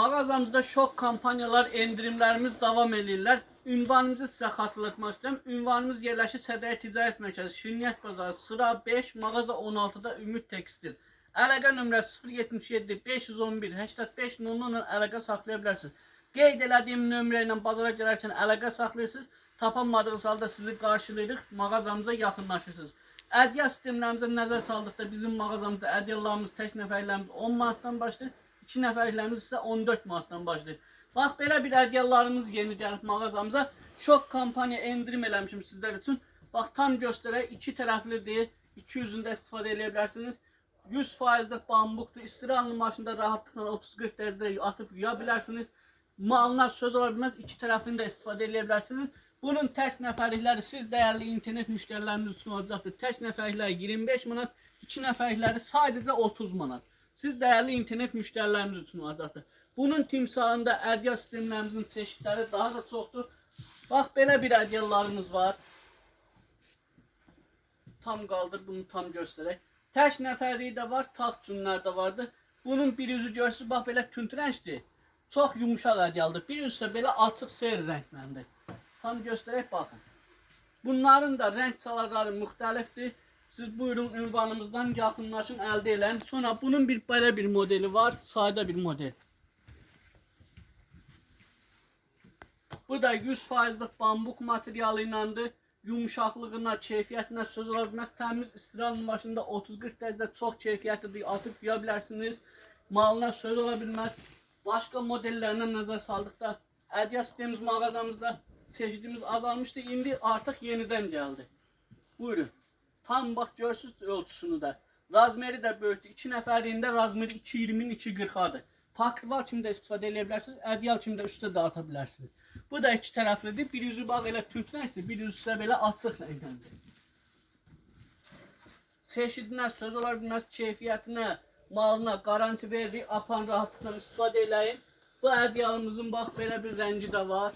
Mağazamızda şok kampanyalar, endirimlerimiz devam edirlər. Ünvanımızı sizə xatırlatmaq istəyirəm. Ünvanımız yerləşir Sədər Ticarət Mərkəzi, Şirniyyət Bazarı, sıra 5, mağaza 16-da Ümid Tekstil. Əlaqə nömrəsi 077 511 85 00 ilə əlaqə saxlaya bilərsiniz. Qeyd elədiyim nömrə ilə bazara gələrkən əlaqə saxlayırsınız. Tapanmadığınız halda sizi qarşılayırıq, mağazamıza yaxınlaşırsınız. Ədya sistemlərimizə nəzər saldıqda bizim mağazamızda ədyalarımız, tək nəfərlərimiz 10 manatdan başlayır. 2 nəfərlərimiz isə 14 manatdan başlayır. Bax belə bir ədyalarımız yeni gəlib mağazamıza. Şok kampaniya endirim eləmişim sizlər üçün. Bax tam göstərək, iki tərəflidir. 200-ündə istifadə edə bilərsiniz. 100% də bambukdur. İstiranlı maşında rahatlıqla 30-40 dərəcədə atıb yuya bilərsiniz. Malına söz ola bilməz, iki tərəfini də istifadə edə bilərsiniz. Bunun tək nəfərlikləri siz dəyərli internet müştərilərimiz üçün olacaqdır. Tək nəfərlikləri 25 manat, iki nəfərlikləri sadəcə 30 manat. Siz dəyərli internet müştərilərimiz üçün olacaqdır. Bunun timsalında ədya sistemlərimizin çeşidləri daha da çoxdur. Bax belə bir ədyalarımız var. Tam qaldır, bunu tam göstərək. Tək nəfərliyi də var, taxt cünlər də vardı. Bunun bir üzü görsünüz, bax belə tünd rəngdir. Çox yumuşaq ədyaldır. Bir üzü isə belə açıq seyr rəngləndi. Tam göstərək baxın. Bunların da rəng çalarları müxtəlifdir. Siz buyurun ünvanımızdan yaxınlaşın, əldə eləyin. Sonra bunun bir belə bir modeli var, sadə bir model. Bu da 100%lik bambuk materialı iləndir. Yumuşaqlığına, keyfiyyətinə söz ola bilməz. Təmiz istiran maşında 30-40 dərəcədə çox keyfiyyətlidir. Atıb yuya bilərsiniz. Malına söz ola bilməz. Başqa modellərinə nəzər saldıqda ədya sistemimiz mağazamızda çeşidimiz azalmışdı. İndi artıq yenidən gəldi. Buyurun. Tam bax görürsüz ölçüsünü də. Razmeri də böyükdür. 2 nəfərliyində razmeri 2.20-nin 2.40-adır. Pakrival kimi də istifadə edə bilərsiniz. Ədyal kimi də üstə dağıta bilərsiniz. Bu da iki tərəflidir. Bir yüzü bax elə tünd bir yüzü isə belə açıq rəngdəndir. Çeşidinə, söz ola bilməz, keyfiyyətinə, malına garanti veririk. Apan rahatlıqla istifadə eləyin. Bu ədyalımızın bax belə bir rəngi də var.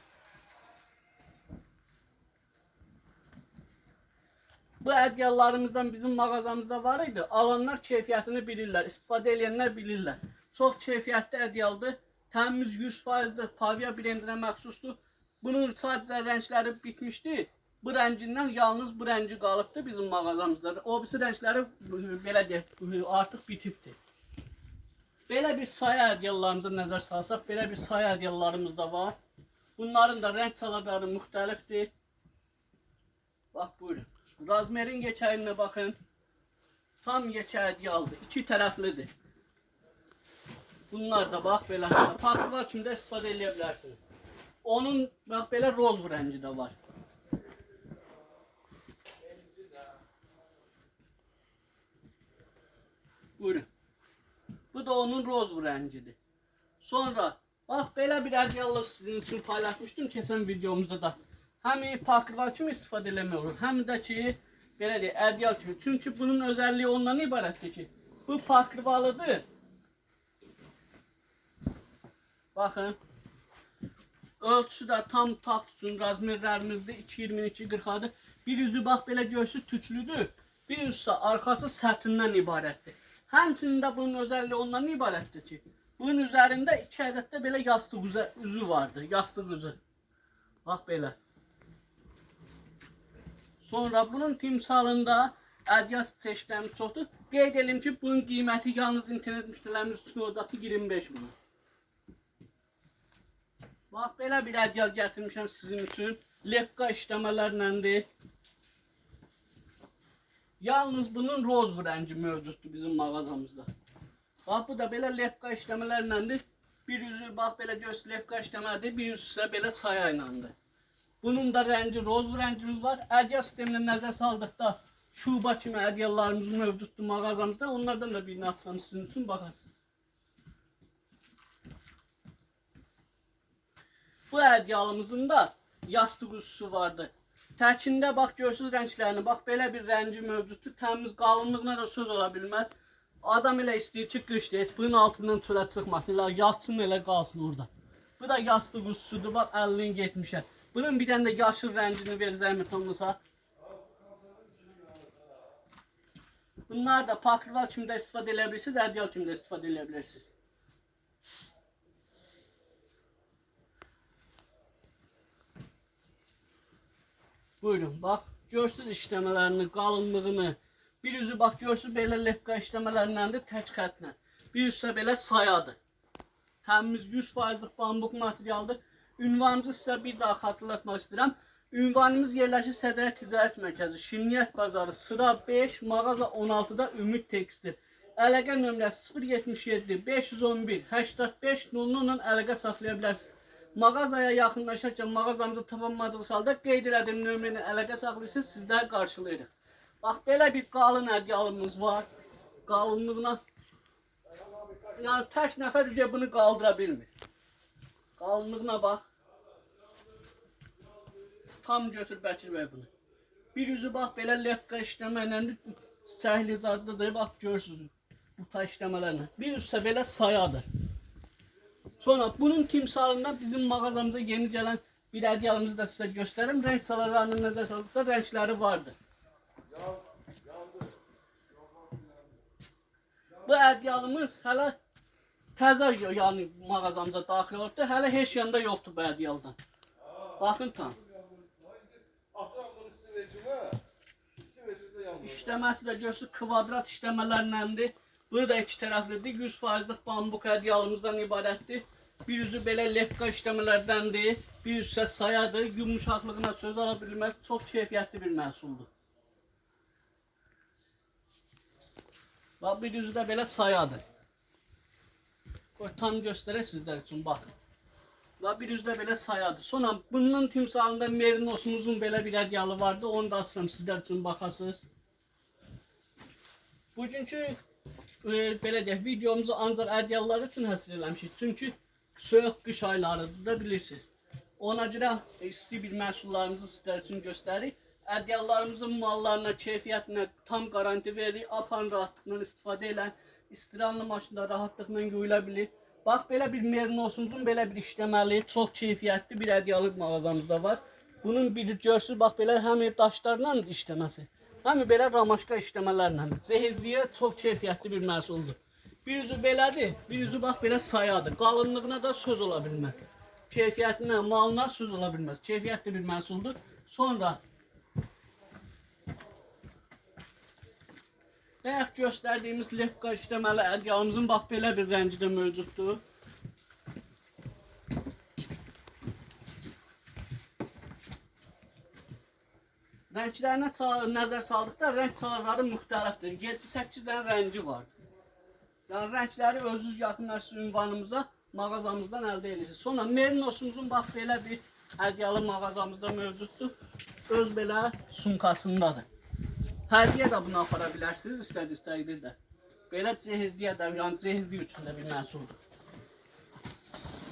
Bu ədyallarımızdan bizim mağazamızda var idi. Alanlar keyfiyyətini bilirlər, istifadə edənlər bilirlər. Çox keyfiyyətli ədyaldır. Təmiz 100%-dir, Pavia brendinə məxsusdur. Bunun sadəcə rəngləri bitmişdi. Bu rəngindən yalnız bu rəngi qalıbdı bizim mağazamızda. O birisi rəngləri belə deyək, artıq bitibdir. Belə bir saya ədyallarımıza nəzər salsaq, belə bir saya ədyallarımız da var. Bunların da rəng çalarları müxtəlifdir. Bax buyurun. Razmerin geçərinə baxın. Tam geçər ədyaldır. İki tərəflidir. Bunlar da paklar kimi də istifadə edə bilərsiniz. Onun bax belə roz rəngi də var. Buyurun. Bu da onun roz rəngidir. Sonra bax belə bir ədyallı sizin üçün paylaşmışdım keçən videomuzda da. Həm paklar kimi istifadə eləmək olur, həm də ki belə deyək, ədyal kimi. Çünki bunun özəlliyi ondan ibarətdir ki, bu pakrivalıdır. Baxın. Ölçüsü də tam taxt üçün razmerlərimizdə 2.22 40-adır. Bir yüzü bax belə görsüz tüklüdür. Bir isə arxası sətindən ibarətdir. Həmçinin də bunun özəlliyi ondan ibarətdir ki, bunun üzərində iki ədəd də belə yastıq üzü, üzü vardır. Yastıq üzü. Bax belə. Sonra bunun timsalında ədyas çeşidlərimiz çoxdur. Qeyd edim ki, bunun qiyməti yalnız internet müştərilərimiz üçün olacaqdır 25 manat. Bax belə bir ədyal gətirmişəm sizin üçün. Lepqa işləmələrinəndir. Yalnız bunun roz rəngi mövcuddur bizim mağazamızda. Bax bu da belə lepqa işləmələrinəndir. Bir yüzü bax belə göz lepqa işləməlidir, bir yüzü isə belə saya iləndir. Bunun da rəngi roz rəngimiz var. Ədyal sisteminə nəzər saldıqda şuba kimi ədyallarımız mövcuddur mağazamızda. Onlardan da birini açsam sizin üçün baxarsınız. Bu ədyalımızın da yastıq üstü vardı. Təkində bax görsüz rənglərini, bax belə bir rəngi mövcuddur. Təmiz qalınlığına da söz ola bilməz. Adam elə istəyir ki, qışda heç bunun altından çölə çıxmasın, yatsın elə qalsın orada. Bu da yastıq üstüdür, bax 50-nin 70-ə. Bunun bir tane de yaşıl rəngini ver zəhmət olmasa. Bunlar da pakrılar kimi də istifadə edə bilirsiniz, ədyal kimi də. Buyurun, bax, görsünüz işləmələrini, qalınlığını. Bir üzü bax, görsünüz belə lepqa işləmələrindəndir, tək xətlə. Bir üzsə belə sayadır. Təmiz 100%lik bambuk materialdır. Ünvanımızı sizə bir daha xatırlatmaq istəyirəm. Ünvanımız yerləşir Sədrə Ticarət Mərkəzi, Şirniyyət Bazarı, sıra 5, mağaza 16-da Ümid Tekstil. Əlaqə nömrəsi 077 511 85 00 ilə əlaqə saxlaya bilərsiniz. Mağazaya yaxınlaşarkən mağazamızı tapanmadığınız halda qeyd elədiyim nömrə ilə əlaqə saxlayırsınız, sizləri qarşılayırıq. Bax belə bir qalın ədyalımız var. Qalınlığına yəni tək nəfər bunu qaldıra bilmir. Qalınlığına bax. Tam götür Bəkir bəy bunu. Bir üzü bax belə lepqa işləməklə səhli zadlıdır. Bax görürsünüz bu ta işləmələrlə. Bir üstə belə sayadır. Sonra bunun timsalından bizim mağazamıza yeni gələn bir ədyalımızı da sizə göstərim. Rəng çalarlarının nəzər saldıqda rəngləri vardır. Bu ədyalımız hələ təzə yəni mağazamıza daxil oldu. Hələ heç yanda yoxdur bu ədyaldan. Baxın tam. İşləməsi də görsün kvadrat işləmələrləndir. Bu da iki tərəflidir. 100%lik bambuk ədyalımızdan ibarətdir. Bir üzü belə lepqa işləmələrdəndir. Bir üzü isə sayadır. Yumuşaqlığına söz ala bilməz. Çox bir məhsuldur. Bax bir üzü də belə sayadır. Qoy tam göstərək sizlər üçün baxın. Və bir üzdə belə sayadır. Sonra bunun timsalında merinosumuzun belə bir ədyalı vardı. Onu da açıram sizlər üçün baxasınız. Bugünkü e, belə deyək, videomuzu ancaq ədyallar üçün həsr eləmişik. Çünki soyuq qış aylarıdır da bilirsiniz. Ona görə isti bir məhsullarımızı sizlər üçün göstəririk. Ədyallarımızın mallarına, keyfiyyətinə tam qaranti veririk. Apan rahatlıqla istifadə elən. İstiranlı maşında rahatlıqla yuyula bilir. Bax belə bir merinosumuzun belə bir işləməli, çox keyfiyyətli bir ədyalıq mağazamızda var. Bunun bir görsünüz bax belə həm daşlarla işləməsi, həm belə ramaşka işləmələrlə. Cehizliyə çox keyfiyyətli bir məhsuldur. Bir üzü belədir, bir üzü bax belə sayadır. Qalınlığına da söz ola bilməz. Keyfiyyətinə, malına söz ola bilməz. Keyfiyyətli bir məhsuldur. Sonra Bayaq göstərdiyimiz lepqa işləməli ədyalımızın bax belə bir rəngi də mövcuddur. Rənglərinə nəzər saldıqda rəng çalarları müxtəlifdir. 7-8 dənə rəngi var. Yəni rəngləri özünüz yaxınlaşsın ünvanımıza, mağazamızdan əldə edirsiniz. Sonra Merinosumuzun bax belə bir ədyalı mağazamızda mövcuddur. Öz belə sumkasındadır. Hədiyyə də bunu apara bilərsiniz istədiyiniz təqdirdə. Belə cehizliyə də, yəni cehizlik üçün də bir məhsuldur.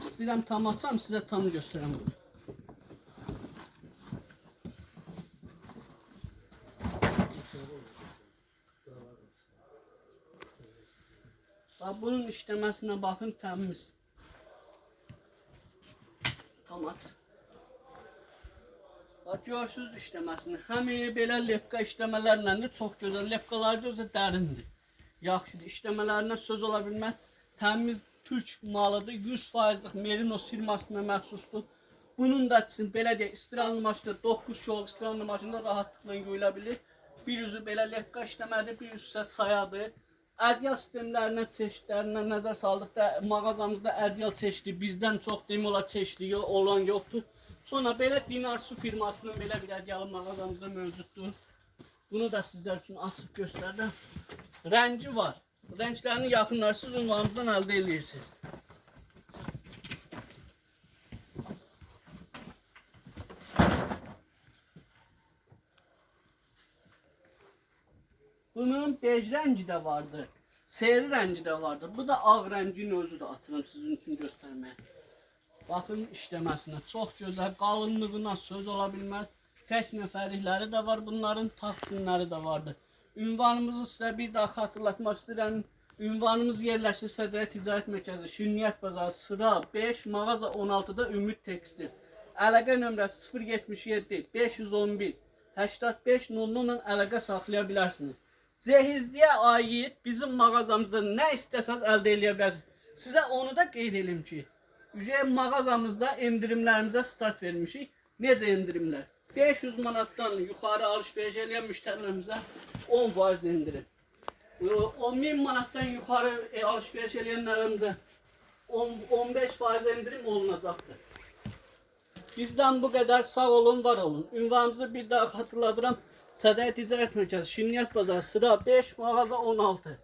İstəyirəm tam açsam sizə tam göstərəm. Bax bunun işləməsinə baxın təmiz. Tam aç. Bax görürsüz işləməsini. Həm belə lepqa işləmələrlə də çox gözəl. Lepqaları da özü dərindir. Yaxşıdır. İşləmələrinə söz ola bilməz. Təmiz türk malıdır. 100%lik Merinos firmasına məxsusdur. Bunun da için belə deyək, istiranlı maşında 9 şov istiranlı maşında rahatlıqla yuyula bilir. Bir üzü belə lepqa işləmədir, bir üzü isə sayadır. Ədyal sistemlərinə, çeşidlərinə nəzər saldıqda mağazamızda ədyal çeşidi bizdən çox demək olar çeşidi yo- olan yoxdur. Sonra belə Dinar Su firmasının belə bir ədyalı mağazamızda mövcuddur. Bunu da sizlər üçün açıb göstərirəm. Rəngi var. Rənglərini yaxınlarsız ünvanınızdan əldə edirsiniz. Bunun bej rəngi də vardı. Seri rəngi də vardı. Bu da ağ rəngin özüdür. Açıram sizin üçün göstərməyə. Baxın işləməsinə. Çox gözəl. Qalınlığına söz ola bilməz. Tək nəfərlikləri də var. Bunların taxsinləri də vardı. Ünvanımızı sizə bir daha xatırlatmaq istəyirəm. Ünvanımız yerləşir Sədrə Ticarət Mərkəzi, Şirniyyət Bazarı, sıra 5, mağaza 16-da Ümid Tekstil. Əlaqə nömrəsi 077 511 85 00 ilə əlaqə saxlaya bilərsiniz. Cehizliyə aid bizim mağazamızda nə istəsəz əldə edə bilərsiniz. Sizə onu da qeyd edim ki, ücə mağazamızda endirimlərimizə start vermişik. Necə endirimlər? 500 manattan yukarı alışveriş edən müştərilərimizə 10% indirim. 10 bin manattan yukarı e, alışveriş edenlerimde 10, 15% indirim olunacaqdır. Bizden bu kadar sağ olun, var olun. Ünvanımızı bir daha hatırladıram. Sədəyə Ticarət Mərkəzi, Şirniyyət Bazarı, sıra 5, mağaza 16.